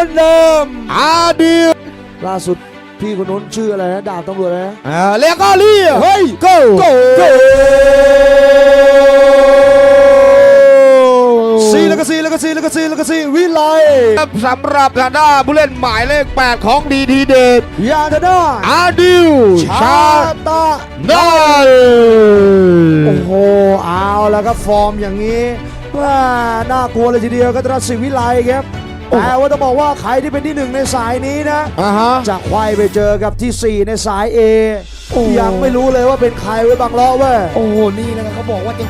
คนเดิมอาดิวล่าสุดพี่คนนู้นชื่ออะไรนะดาบตำรวจอะไรนะอ่าเรียกก็เรียกเฮ้ย go โกซีแล้วก็ซีแล้วก็ซีแล้วก็ซีแล้วก็ซีวิไลครับสำหรับทางด้านผู้เล่นหมายเลข 8 ของดีทีเดชยาธนาอาดิวชาชาตาดาลโอ้โห เอาแล้วครับฟอร์มอย่างนี้ว่าน่ากลัวเลยทีเดียวก็ตรัสสิวิไลครับ แต่ว่าต้องบอกว่าใครที่เป็นที่หนึ่งในสายนี้นะอ่าฮะจะควายไปเจอกับที่ 4 ในสาย A โอ้ยังไม่รู้เลยว่าเป็นใครไว้บางล้อเว้ยโอ้โหนี่นะครับเขาบอกว่าจะ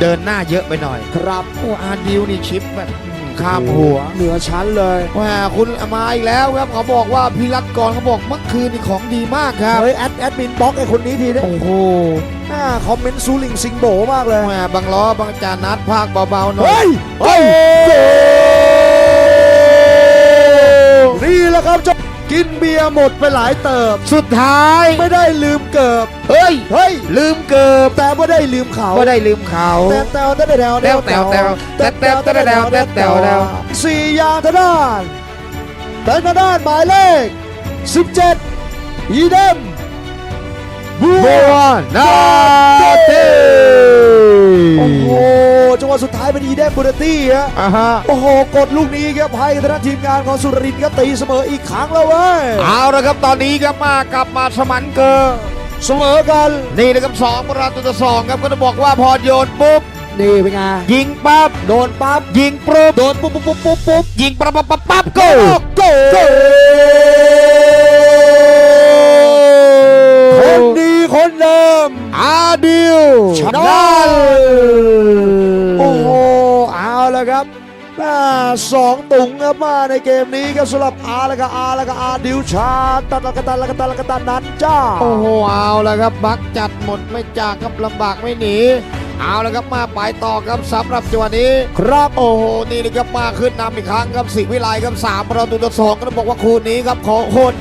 เดินหน้าเยอะไปหน่อย ครับโอ้อาดิวนี่ชิปแบบอืมข้ามหัวเหนือชั้นเลยว่าคุณมาอีกแล้วครับเขาบอกว่าพี่รัตกรเขาบอกเมื่อคืนนี่ของดีมากครับเฮ้ยแอดแอดมินบล็อกไอ้คนนี้ทีนะโอ้โหหน้าคอมเมนต์ซูลิงซิงโบมากเลยแหมบางล้อบางจานัดภาคเบาๆหน่อยเฮ้ยเฮ้ย กินเบียร์หมดไปหลายเติบ สุดท้าย ไม่ได้ลืมเกิบ เฮ้ย เฮ้ย ลืมเกิบแต่ไม่ได้ลืมเขาก็ได้ลืมเขาแต่แตวแต่แตวแต้วแต้วแต้วแต้วแต้วแต้วแต้วแต้วแต้วแต้วสี่ยางทางด้านเป็นทางด้านหมายเลข 17อีเดมบับัววนา สุดท้ายเป็นอีเดมบูเดตี้ฮะอ่าฮะ โอ้โห กดลูกนี้ครับให้คณะทีมงานของสุรินทร์ก็ตีเสมออีกครั้งแล้วเว้ยเอาละครับตอนนี้ครับมากลับมาสมันเกอร์เสมอกันนี่นะครับสองประตูต่อสองครับก็จะบอกว่าพอโยนปุ๊บนี่เป็นไงยิงปั๊บโดนปั๊บยิงปุ๊บโดนปุ๊บปุ๊บปุ๊บปุ๊บปุ๊บยิงปั๊บปั๊บปั๊บปั๊บโกโกโกคนดีคนเดิมอาดิวชนะโอ้โห เอาละครับแม่สองตุงครับมาในเกมนี้ครับสำหรับอาแล้วก็อาแล้วก็อาดิวชาตัดละกะตันละกะตันละกะตันนั้นจ้าโอ้โหเอาละครับบักจัดหมดไม่จากครับลำบากไม่หนีเอาละครับมาไปต่อครับสำหรับจังหวะนี้ ครับโอ้โหนี่นะครับมาขึ้นนำอีกครั้งครับสิวิไลครับสามประตูต่อสองก็ต้องบอกว่าคู่นี้ครับขอโคตร